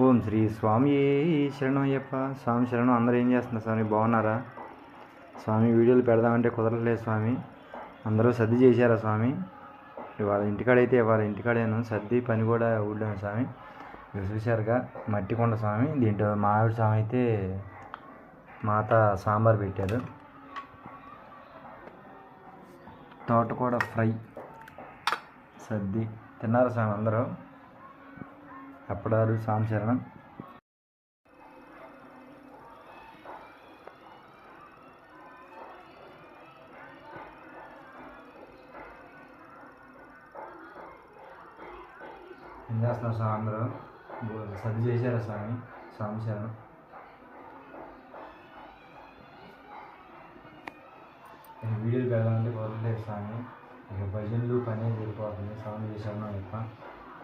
ఓం శ్రీ స్వామి శరణమయ్యప్ప. స్వామి శరణం. అందరూ ఏం చేస్తున్నారు స్వామి? బాగున్నారా? స్వామి వీడియోలు పెడదామంటే కుదరట్లేదు స్వామి. అందరూ సర్ది చేశారా స్వామి? ఇవాళ ఇంటికాడైతే ఇవాళ ఇంటికాడేను. సర్ది పని కూడా ఊళ్ళాను స్వామి. చూశారుగా? మట్టి కొండ స్వామి. దీంట్లో మావిడి స్వామి అయితే మాత సాంబార్ పెట్టారు. తోటకూర ఫ్రై. సద్ది తిన్నారు స్వామి అందరూ? అప్పడారు సాంశరణం ఏం చేస్తున్నారు సార్ అందరూ? సర్ది చేశారా స్వామి? సాంశరణం వీడియోలు పెడదామంటే కుదరలేదు స్వామి. ఇక భజనలు పని వెళ్ళిపోతుంది స్వామి